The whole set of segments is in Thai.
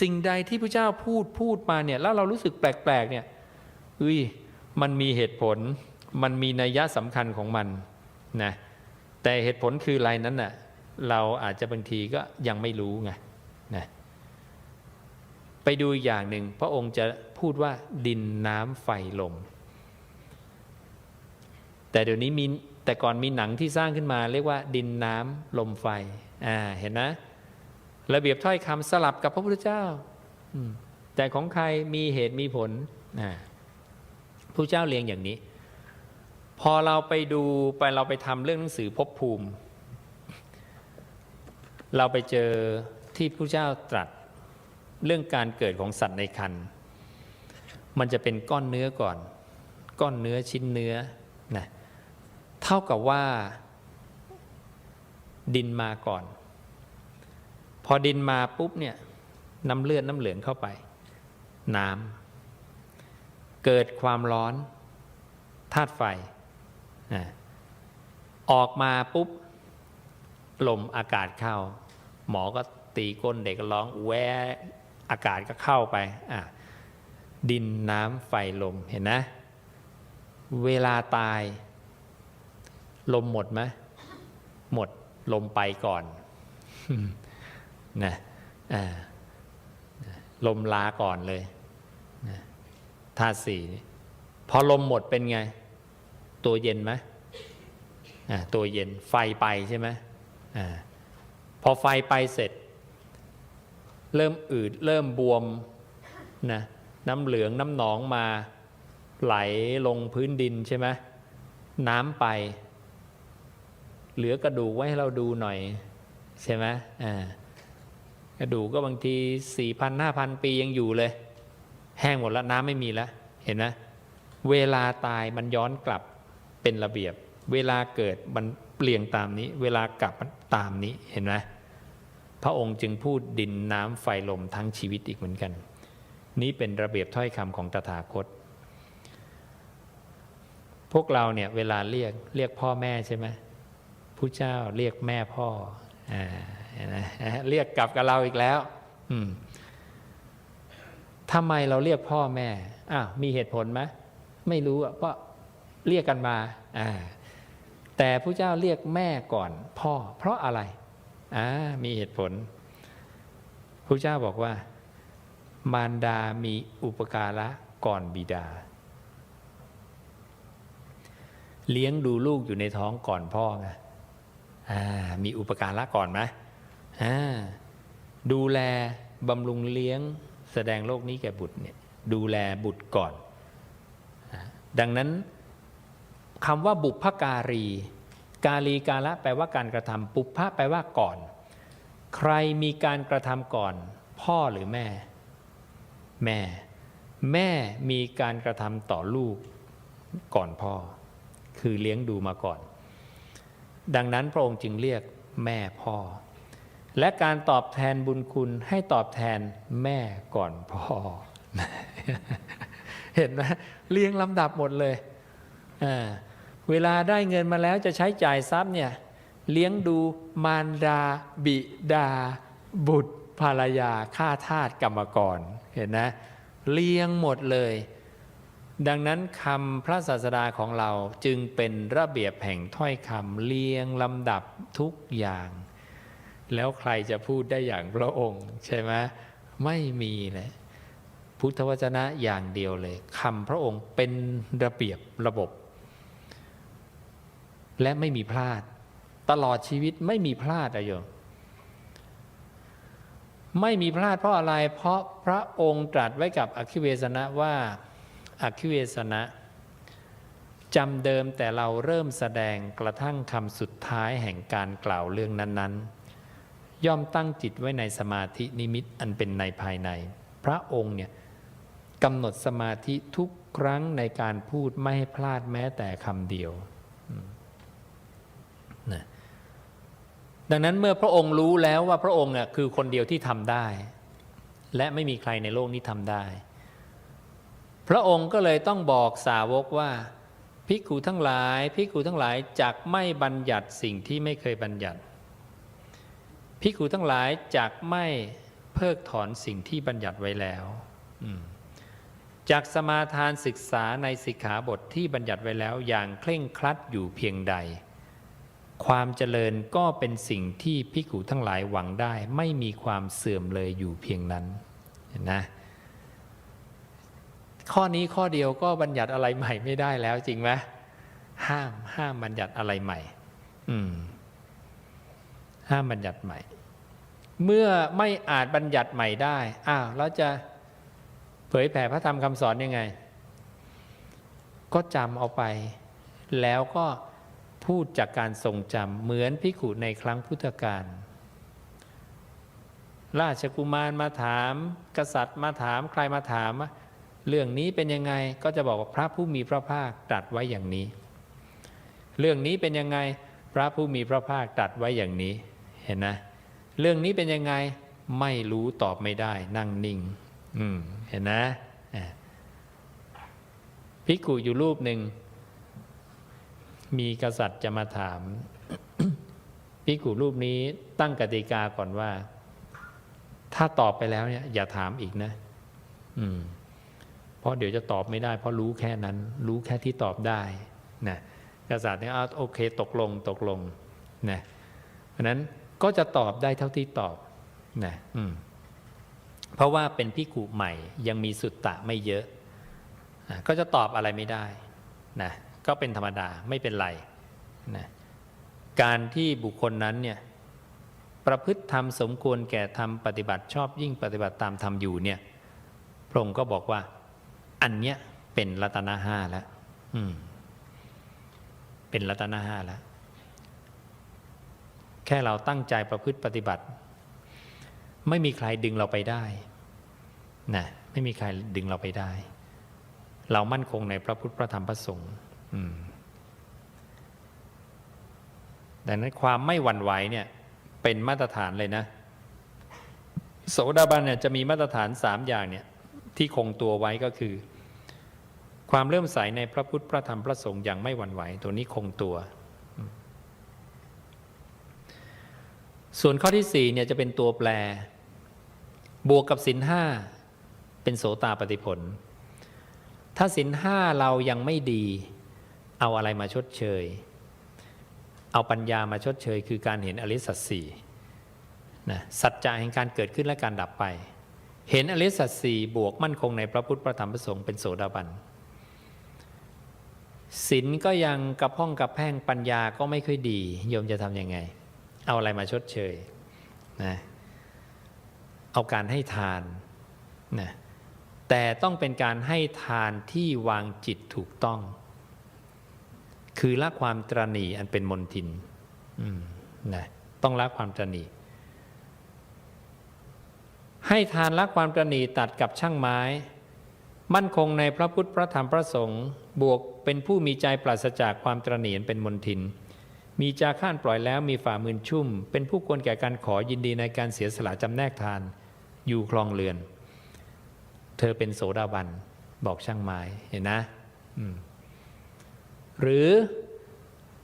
สิ่งใดที่พระเจ้าพูดพูดมาเนี่ยแล้วเรารู้สึกแปลกๆเนี่ยเฮ้ยมันมีเหตุผล มันมีนัยยะสำคัญของมันนะแต่เหตุผลคืออะไรนั้นน่ะเราอาจจะบางทีก็ยังไม่รู้ไงนะไปดูอีกอย่างหนึ่งพระองค์จะพูดว่าดินน้ำไฟลม แต่เดี๋ยวนี้มีแต่ก่อนมีหนังที่สร้างขึ้นมา เรียกว่าดินน้ำลมไฟอ่าเห็นนะ ระเบียบถ้อยคำสลับกับพระพุทธเจ้าแต่ของใครมีเหตุมีผลนะพระเจ้าเรียงอย่างนี้ พอเราไปดูไปเราไปทำเรื่องหนังสือภพภูมิ เราไปเจอที่พระเจ้าตรัสเรื่องการเกิดของสัตว์ในคันมันจะเป็นก้อนเนื้อก่อน ก้อนเนื้อชิ้นเนื้อนะเท่ากับว่าดินมาก่อน อดินมาปุ๊บเนี่ยน้ำเลือดน้ำเหลืองเข้าไป น้ำเกิดความร้อนธาตุไฟออกมาปุ๊บลมอากาศเข้า หมอก็ตีก้นเด็กร้องแวอากาศก็เข้าไปอะดินน้ำไฟลมเห็นนะ เวลาตาย ลมหมดไหมหมดลมไปก่อน นะลมลาก่อนเลยนะธาตุสี่พอลมหมดเป็นไง ตัวเย็นไหมตัวเย็นไฟไปใช่ไหมอพอไฟไปเสร็จ เริ่มอืดเริ่มบวมนะน้ำเหลืองน้ำหนองมาไหลลงพื้นดินใช่ไหมน้ำไป เหลือกระดูกไว้ให้เราดูหน่อย ใช่ไหมอ่า กระดูกก็บางทีสี่พันห้าพันปียังอยู่เลย แห้งหมดแล้วน้ำไม่มีแล้วเห็นไหมเวลาตายมันย้อนกลับเป็นระเบียบ เวลาเกิดมันเปลี่ยนตามนี้ เวลากลับมันตามนี้เห็นไหมพระองค์จึงพูดดินน้ำไฟลมทั้งชีวิตอีกเหมือนกัน นี้เป็นระเบียบถ้อยคำของตถาคต พวกเราเนี่ยเวลาเรียกเรียกพ่อแม่ใช่ไหมผู้เจ้าเรียกแม่พ่ออ่า เห็นไหมเรียกกลับกับเราอีกแล้วทำไมเราเรียกพ่อแม่อ้าวมีเหตุผลไหมไม่รู้อะเพราะเรียกกันมาแต่ผู้เจ้าเรียกแม่ก่อนพ่อ เพราะอะไรอ่ามีเหตุผลผู้เจ้าบอกว่า มารดามีอุปการะก่อนบิดา เลี้ยงดูลูกอยู่ในท้องก่อนพ่อไงอ่ามีอุปการะก่อนไหม ดูแลบำรุงเลี้ยงแสดงโลกนี้แก่บุตรเนี่ยดูแลบุตรก่อน ดังนั้นคำว่าบุพการี กาลีกาละแปลว่าการกระทำปุพพะแปลว่าก่อน ใครมีการกระทำก่อน พ่อหรือแม่ แม่ แม่มีการกระทำต่อลูกก่อนพ่อ คือเลี้ยงดูมาก่อน ดังนั้นพระองค์จึงเรียกแม่พ่อ และการตอบแทนบุญคุณให้ตอบแทนแม่ก่อนพ่อ เห็นไหมเรียงลำดับหมดเลย เวลาได้เงินมาแล้วจะใช้จ่ายทรัพย์เนี่ยเลี้ยงดูมารดา บิดา บุตรภรรยาข้าทาสกรรมกร เห็นนะ เลี้ยงหมดเลย ดังนั้นคำพระศาสดาของเราจึงเป็นระเบียบแห่งถ้อยคำเรียงลำดับทุกอย่าง แล้วใครจะพูดได้อย่างพระองค์ ใช่ไหมไม่มีเลยพุทธวจนะอย่างเดียวเลยคำพระองค์เป็นระเบียบระบบ และไม่มีพลาด ตลอดชีวิตไม่มีพลาดอะโยมไม่มีพลาดเพราะอะไร เพราะพระองค์ตรัสไว้กับอคิเวสนะว่าอคิเวสนะจำเดิมแต่เราเริ่มแสดงกระทั่งคำสุดท้ายแห่งการกล่าวเรื่องนั้น ๆ ย่อมตั้งจิตไว้ในสมาธินิมิตอันเป็นในภายใน พระองค์เนี่ยกำหนดสมาธิทุกครั้งในการพูดไม่ให้พลาดแม้แต่คำเดียวนะดังนั้นเมื่อพระองค์รู้แล้วว่าพระองค์น่ะคือคนเดียวที่ทำได้ และไม่มีใครในโลกนี้ทำได้ พระองค์ก็เลยต้องบอกสาวกว่าภิกขุทั้งหลายภิกขุทั้งหลายจักไม่บัญญัติสิ่งที่ไม่เคยบัญญัติ ภิกขุทั้งหลายจักไม่เพิกถอนสิ่งที่บัญญัติไว้แล้วจากสมาทานศึกษาในสิกขาบทที่บัญญัติไว้แล้วอย่างเคร่งครัดอยู่เพียงใด ความเจริญก็เป็นสิ่งที่พิกูทั้งหลายหวังได้ ไม่มีความเสื่อมเลยอยู่เพียงนั้นเห็นนะข้อนี้ข้อเดียวก็บัญญัติอะไรใหม่ไม่ได้แล้วจริงไหมห้ามห้ามบัญญัติอะไรใหม่ อืม ห้ามบัญญัติใหม่ เมื่อไม่อาจบัญญัติใหม่ได้อ้าวแล้วจะเผยแผ่พระธรรมคำสอนยังไง ก็จำเอาไป แล้วก็พูดจากการทรงจำเหมือนพิขุในครั้งพุทธกาลราชกุมารมาถาม กษัตริย์มาถามใครมาถาม เรื่องนี้เป็นยังไงก็จะบอกว่าพระผู้มีพระภาคตรัสไว้อย่างนี้ เรื่องนี้เป็นยังไงพระผู้มีพระภาคตรัสไว้อย่างนี้ เห็นนะเรื่องนี้เป็นยังไงไม่รู้ตอบไม่ได้นั่งนิ่งอืมเห็นนะอะภิกุอยู่รูปหนึ่ง มีกษัตริย์จะมาถามภิกุรูปนี้ตั้งกติกาก่อนว่า ถ้าตอบไปแล้วเนี่ย อย่าถามอีกนะ อืม เพราะเดี๋ยวจะตอบไม่ได้ เพราะรู้แค่นั้น รู้แค่ที่ตอบได้นะกษัตริย์เนี่ยเอาโอเค ตกลงตกลงนะเพราะนั้น ก็จะตอบได้เท่าที่ตอบนะเพราะว่าเป็นพิกุใหม่ยังมีสุตตะไม่เยอะอะก็จะตอบอะไรไม่ได้นะก็เป็นธรรมดาไม่เป็นไรนะการที่บุคคลนั้นเนี่ยประพฤติธรรมสมควรแก่ธรรมปฏิบัติชอบยิ่งปฏิบัติตามธรรมอยู่เนี่ยพระองค์ก็บอกว่า อันเนี้ยเป็นรัตนห้าแล้วเป็นรัตนห้าแล้ว แค่เราตั้งใจประพฤติปฏิบัติ ไม่มีใครดึงเราไปได้นะไม่มีใครดึงเราไปได้ เรามั่นคงในพระพุทธพระธรรมพระสงฆ์ดังนั้นความไม่หวั่นไหวเนี่ยเป็นมาตรฐานเลยนะ โสดาบันเนี่ยจะมีมาตรฐานสามอย่างเนี่ยที่คงตัวไว้ก็คือ ความเริ่อมใสในพระพุทธพระธรรมพระสงฆ์อย่างไม่หวั่นไหว ตัวนี้คงตัว ส่วนข้อที่สี่เนี่ยจะเป็นตัวแปร บวกกับสินห้าเป็นโสตาปฏิผล ถ้าสินห้าเรายังไม่ดี เอาอะไรมาชดเชย เอาปัญญามาชดเชย คือการเห็นอริสัจสี่นะสัจจะแห่งการเกิดขึ้นและการดับไป เห็นอริสัจสี่บวกมั่นคงในพระพุทธพระธรรมพระสงฆ์เป็นโสดาบันศีลก็ยังกระพ้องกระแพ่งปัญญาก็ไม่ค่อยดีโยมจะทำยังไง เอาอะไรมาชดเชยนะเอาการให้ทานนะแต่ต้องเป็นการให้ทานที่วางจิตถูกต้อง คือละความตรณีอันเป็นมนทินนะต้องละความตรณีให้ทานละความตรณีตัดกับช่างไม้ มั่นคงในพระพุทธพระธรรมพระสงฆ์บวกเป็นผู้มีใจปราศจากความตรณีอันเป็นมนทิน มีจาข้านปล่อยแล้วมีฝ่ามือชุ่ม เป็นผู้ควรแก่การขอยินดีในการเสียสละจำแนกทาน อยู่คลองเรือน เธอเป็นโสดาบัน บอกช่างไม้เห็นนะ หรือ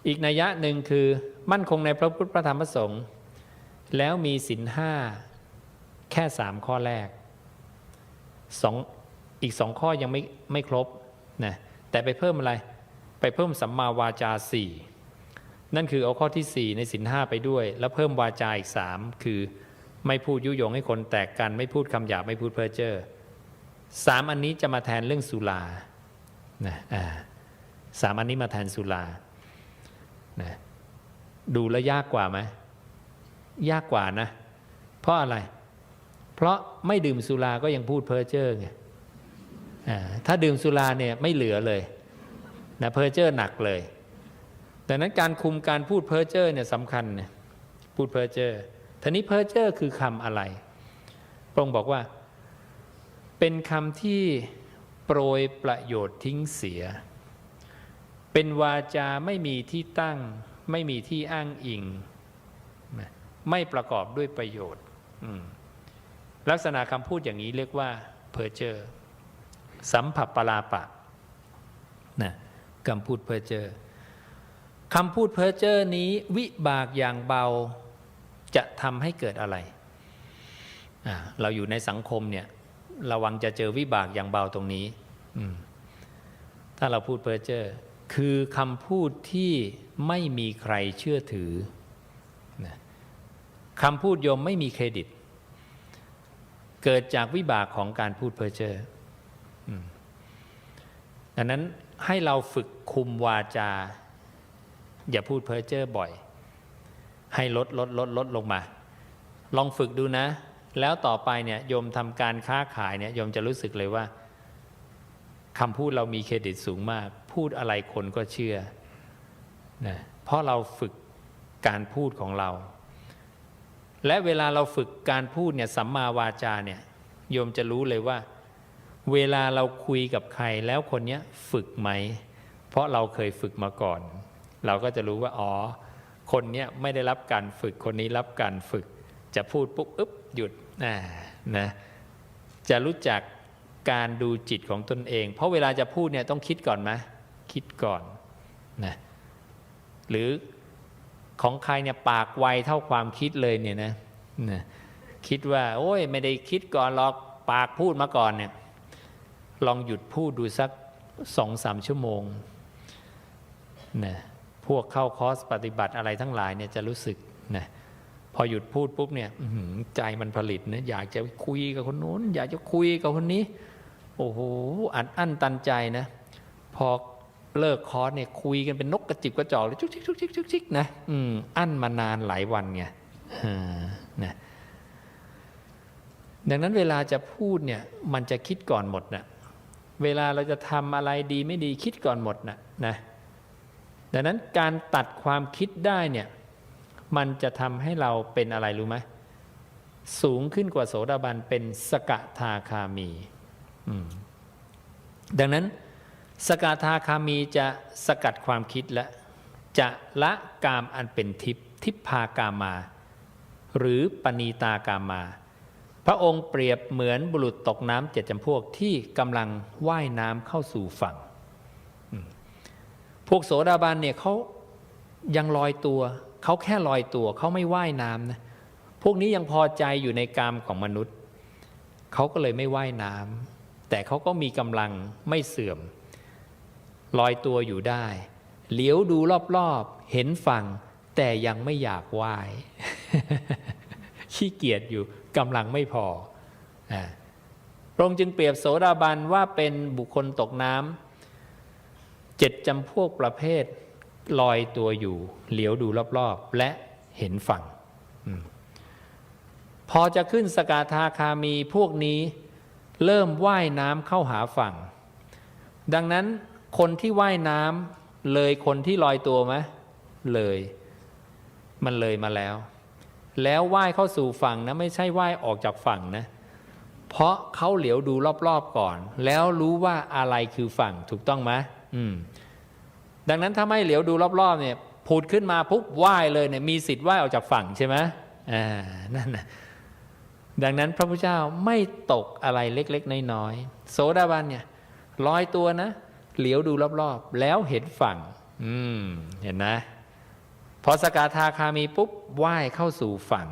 อีกนัยยะหนึ่งคือมั่นคงในพระพุทธพระธรรมพระสงฆ์แล้วมีศีลห้าแค่สามข้อแรกสองอีกสองข้อยังไม่ไม่ครบนะแต่ไปเพิ่มอะไร ไปเพิ่มสัมมาวาจาสี่ นั่นคือเอาข้อที่ 4 ในสินห้าไปด้วย แล้วเพิ่มวาจาอีกสามคือไม่พูดยุยงให้คนแตกกัน ไม่พูดคำหยาบไม่พูดเพ้อเจ้อสามอันนี้จะมาแทนเรื่องสุรานะอ่าสามอันนี้มาแทนสุรานะดูแลยากกว่าไหมยากกว่านะ เพราะอะไร เพราะไม่ดื่มสุราก็ยังพูดเพ้อเจ้อไงถ้าดื่มสุราเนี่ยไม่เหลือเลยนะเพ้อเจ้อหนักเลย ดังนั้นการคุมการพูดเพ้อเจ้อเนี่ยสำคัญเนี่ยพูดเพ้อเจ้อทีนี้เพ้อเจ้อคือคำอะไรพระองค์บอกว่า เป็นคำที่โปรยประโยชน์ทิ้งเสีย เป็นวาจาไม่มีที่ตั้ง ไม่มีที่อ้างอิง ไม่ประกอบด้วยประโยชน์ ลักษณะคำพูดอย่างนี้เรียกว่าเพ้อเจ้อสัมผัสปลาปะนะคำพูดเพ้อเจ้อ คำพูดเพ้อเจ้อนี้วิบากอย่างเบาจะทำให้เกิดอะไร เราอยู่ในสังคมเนี่ยระวังจะเจอวิบากอย่างเบาตรงนี้ ถ้าเราพูดเพ้อเจ้อคือคำพูดที่ไม่มีใครเชื่อถือคำพูดโยมไม่มีเครดิต เกิดจากวิบากของการพูดเพ้อเจ้อดังนั้นให้เราฝึกคุมวาจา อย่าพูดเพ้อเจ้อบ่อย ให้ลดลดลดลดลงมา ลองฝึกดูนะ แล้วต่อไปเนี่ยโยมทำการค้าขายเนี่ยโยมจะรู้สึกเลยว่าคำพูดเรามีเครดิตสูงมาก พูดอะไรคนก็เชื่อนะเพราะเราฝึกการพูดของเรา และเวลาเราฝึกการพูดเนี่ยสัมมาวาจาเนี่ยโยมจะรู้เลยว่า เวลาเราคุยกับใครแล้วคนเนี้ยฝึกไหม เพราะเราเคยฝึกมาก่อน เราก็จะรู้ว่าอ๋อคนเนี้ยไม่ได้รับการฝึกคนนี้รับการฝึก จะพูดปุ๊บอึ๊บหยุดอ่านะจะรู้จักการดูจิตของตนเอง เพราะเวลาจะพูดเนี่ยต้องคิดก่อนไหมคิดก่อนนะหรือของใครเนี่ยปากไวเท่าความคิดเลยเนี่ยนะนะคิดว่า โอ้ยไม่ได้คิดก่อนหรอกปากพูดมาก่อนเนี่ยลองหยุดพูดดูสักสองสามชั่วโมงนะ พวกเข้าคอร์สปฏิบัติอะไรทั้งหลายเนี่ยจะรู้สึกนะพอหยุดพูดปุ๊บเนี่ยหือใจมันผลิตนะอยากจะคุยกับคนโน้น อยากจะคุยกับคนนี้ โอ้โหอัดอั้นตันใจนะ พอเลิกคอร์สเนี่ยคุยกันเป็นนกกระจิบกระจอกเลยชุกชิกชุกชิกชุกชิกนะอืมอั้นมานานหลายวันไงอ่านะดังนั้นเวลาจะพูดเนี่ยมันจะคิดก่อนหมดนะเวลาเราจะทำอะไรดีไม่ดีคิดก่อนหมดนะนะ ดังนั้นการตัดความคิดได้เนี่ยมันจะทำให้เราเป็นอะไรรู้ไหมสูงขึ้นกว่าโสดาบันเป็นสกทาคามีมดังนั้นสกทาคามีจะสกัดความคิดและจะละกามอันเป็นทิพทิพากามา หรือปณีตากามา พระองค์เปรียบเหมือนบุรุษตกน้ำเจ็ดจำพวกที่กำลังว่ายน้ำเข้าสู่ฝั่ง พวกโสดาบันเนี่ยเขายังลอยตัวเขาแค่ลอยตัวเขาไม่ว่ายน้ำนะพวกนี้ยังพอใจอยู่ในกามของมนุษย์เขาก็เลยไม่ว่ายน้ำแต่เขาก็มีกำลังไม่เสื่อม ลอยตัวอยู่ได้ เหลียวดูรอบๆ เห็นฝั่ง แต่ยังไม่อยากว่าย ขี้เกียจอยู่กำลังไม่พอพระองค์จึงเปรียบโสดาบันว่าเป็นบุคคลตกน้ำ เจ็ดจำพวกประเภทลอยตัวอยู่เหลียวดูรอบๆ และเห็นฝั่งอพอจะขึ้นสกาทาคามีพวกนี้เริ่มว่ายน้ำเข้าหาฝั่ง ดังนั้นคนที่ว่ายน้ำเลยคนที่ลอยตัวไหมเลย มันเลยมาแล้ว แล้วว่ายเข้าสู่ฝั่งนะไม่ใช่ว่ายออกจากฝั่งนะ เพราะเขาเหลียวดูรอบๆก่อน แล้วรู้ว่าอะไรคือฝั่งถูกต้องไหม อืมดังนั้นถ้าไม่เหลียวดูรอบๆเนี่ยผุดขึ้นมาปุ๊บว่ายเลยเนี่ยมีสิทธิ์ว่ายออกจากฝั่งใช่ไหมอ่านั่นนะดังนั้นพระพุทธเจ้าไม่ตกอะไรเล็ก ๆ น้อยๆโสดาบันเนี่ยลอยตัวนะ เหลียวดูรอบๆ แล้วเห็นฝั่ง อืมเห็นนะ พอสกาทาคามีปุ๊บว่ายเข้าสู่ฝั่ง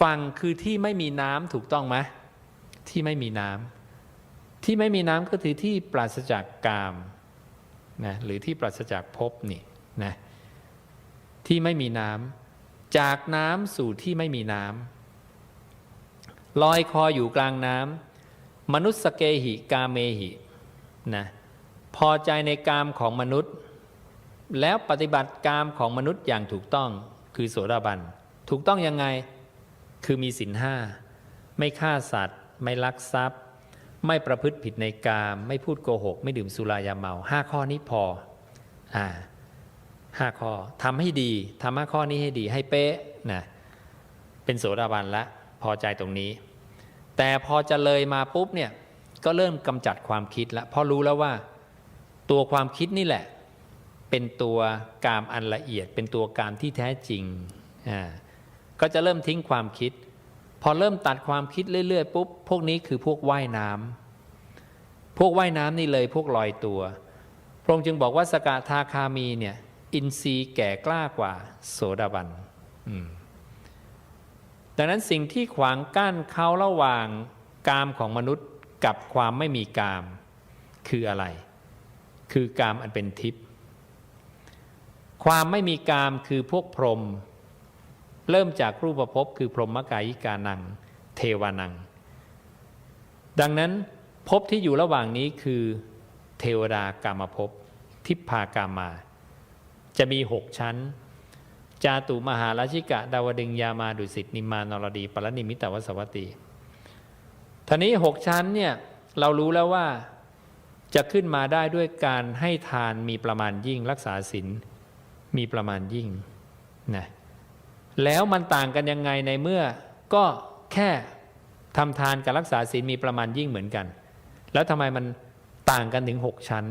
ฝั่งคือที่ไม่มีน้ำถูกต้องไหมที่ไม่มีน้ำ ที่ไม่มีน้ำก็คือที่ปราศจากกามนะหรือที่ปราศจากภพนี่นะที่ไม่มีน้ำจากน้ำสู่ที่ไม่มีน้ำลอยคออยู่กลางน้ำมนุษย์สเกหิกาเมหินะพอใจในกามของมนุษย์ แล้วปฏิบัติกามของมนุษย์อย่างถูกต้องคือโสดาบัน ถูกต้องยังไงคือมีศีลห้า ไม่ฆ่าสัตว์ ไม่ลักทรัพย์ ไม่ประพฤติผิดในกาม ไม่พูดโกหก ไม่ดื่มสุรายาเมาห้าข้อนี้พออ่าห้าข้อทำให้ดีทำห้าข้อนี้ให้ดีให้เป๊ะนะเป็นโสดาบันละพอใจตรงนี้ แต่พอจะเลยมาปุ๊บเนี่ยก็เริ่มกำจัดความคิดล้วเพราะรู้แล้วว่า ตัวความคิดนี่แหละ เป็นตัวกามอันละเอียด เป็นตัวกามที่แท้จริงอ่าก็จะเริ่มทิ้งความคิด พอเริ่มตัดความคิดเรื่อยๆปุ๊บพวกนี้คือพวกว่ายน้ำพวกว่ายน้ำนี่เลยพวกลอยตัว พระองค์จึงบอกว่าสกทาคามีเนี่ยอินทรีย์แก่กล้ากว่าโสดาบันดังนั้นสิ่งที่ขวางกั้นเขาระหว่างกามของมนุษย์กับความไม่มีกาม คืออะไร คือกามอันเป็นทิพย์ความไม่มีกามคือพวกพรหม เริ่มจากรูปภพคือพรหมกายิกานัง เทวานัง ดังนั้นภพที่อยู่ระหว่างนี้คือเทวดากามภพทิพพากามา จะมีหกชั้น จาตุมหาราชิกะ ดาวดึงยามาดุสิตนิมานรดีปรนิมิตวสวัตตีท่านี้หกชั้นเนี่ยเรารู้แล้วว่าจะขึ้นมาได้ด้วยการให้ทานมีประมาณยิ่งรักษาศีลมีประมาณยิ่งนะ แล้วมันต่างกันยังไงในเมื่อก็แค่ทำทานกับรักษาศีลมีประมาณยิ่งเหมือนกัน แล้วทำไมมันต่างกันถึงหกชั้น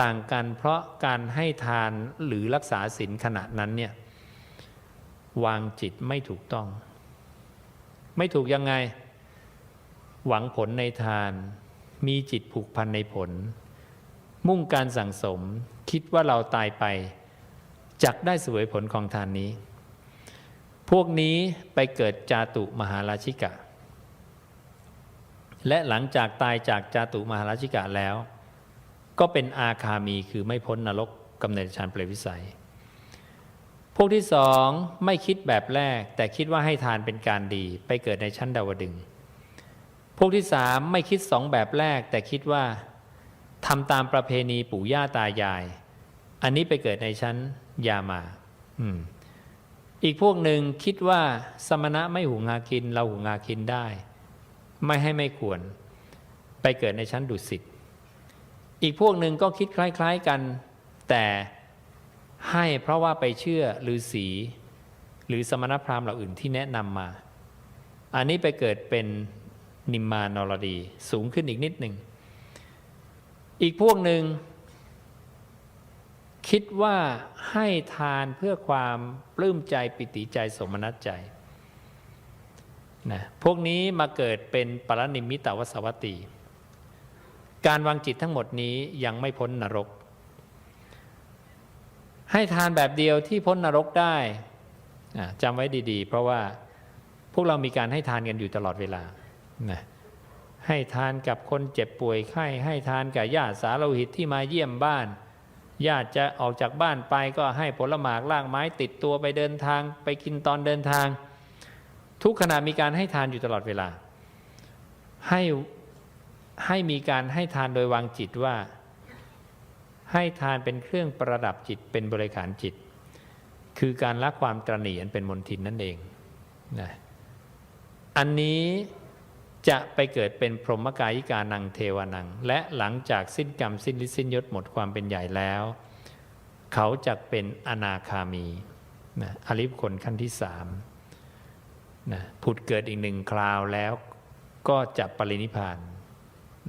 ต่างกันเพราะการให้ทานหรือรักษาศีลขณะนั้นเนี่ยวางจิตไม่ถูกต้อง ไม่ถูกยังไง หวังผลในทาน มีจิตผูกพันในผล มุ่งการสั่งสม คิดว่าเราตายไป จักได้สวยผลของทานนี้ พวกนี้ไปเกิดจาตุมหาราชิกะ และหลังจากตายจากจาตุมหาราชิกะแล้ว ก็เป็นอาคามีคือไม่พ้นนรกกำเนิดฌานเปรตวิสัย พวกที่สองไม่คิดแบบแรก แต่คิดว่าให้ทานเป็นการดี ไปเกิดในชั้นดาวดึง พวกที่สามไม่คิดสองแบบแรก แต่คิดว่าทำตามประเพณีปู่ย่าตายาย อันนี้ไปเกิดในชั้น ยามาอืมอีกพวกหนึ่งคิดว่าสมณะไม่หุงากิน เราหุงากินได้ ไม่ให้ไม่ควร ไปเกิดในชั้นดุสิตอีกพวกหนึ่งก็คิดคล้าย ๆกัน แต่ให้เพราะว่าไปเชื่อฤาษีหรือสมณพราหมณ์เหล่าอื่นที่แนะนำมา อันนี้ไปเกิดเป็นนิมมานรดี สูงขึ้นอีกนิดหนึ่ง อีกพวกหนึ่ง คิดว่าให้ทานเพื่อความปลื้มใจปิติใจสมนัตใจนะพวกนี้มาเกิดเป็นปรนิมิตวสวัตตีการวางจิตทั้งหมดนี้ยังไม่พ้นนรก ให้ทานแบบเดียวที่พ้นนรกได้อะจำไว้ดีๆ เพราะว่าพวกเรามีการให้ทานกันอยู่ตลอดเวลานะให้ทานกับคนเจ็บป่วยไข้ให้ทานกับญาติสาโลหิตที่มาเยี่ยมบ้าน ญาติจะออกจากบ้านไปก็ให้ผลหมากล่ากไม้ติดตัวไปเดินทาง ไปกินตอนเดินทาง ทุกขณะมีการให้ทานอยู่ตลอดเวลา ให้ให้มีการให้ทานโดยวางจิตว่า ให้ทานเป็นเครื่องประดับจิตเป็นบริขารจิต คือการละความตรณีอันเป็นมนทินนั่นเองนะอันนี้ จะไปเกิดเป็นพรหมกายิกานังเทวานัง และหลังจากสิ้นกรรมสิ้นฤทธิ์สิ้นยศหมดความเป็นใหญ่แล้ว เขาจะเป็นอนาคามีนะอริบคนขั้นที่สามนะผุดเกิดอีกหนึ่งคราวแล้วก็จะปรินิพาน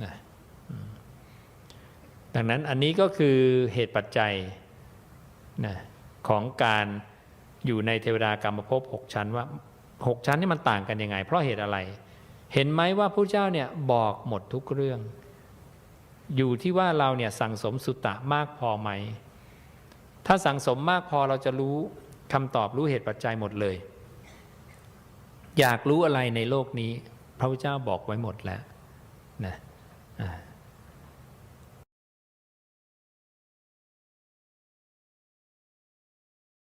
นะดังนั้นอันนี้ก็คือเหตุปัจจัยนะของการอยู่ในเทวดากรรมภพหกชั้นว่าหกชั้นนี่มันต่างกันยังไง เพราะเหตุอะไร เห็นไหมว่าพระเจ้าเนี่ยบอกหมดทุกเรื่อง อยู่ที่ว่าเราเนี่ยสั่งสมสุตตะมากพอไหม ถ้าสั่งสมมากพอเราจะรู้คำตอบรู้เหตุปัจจัยหมดเลย อยากรู้อะไรในโลกนี้ พระพุทธเจ้าบอกไว้หมดแล้วนะอ่า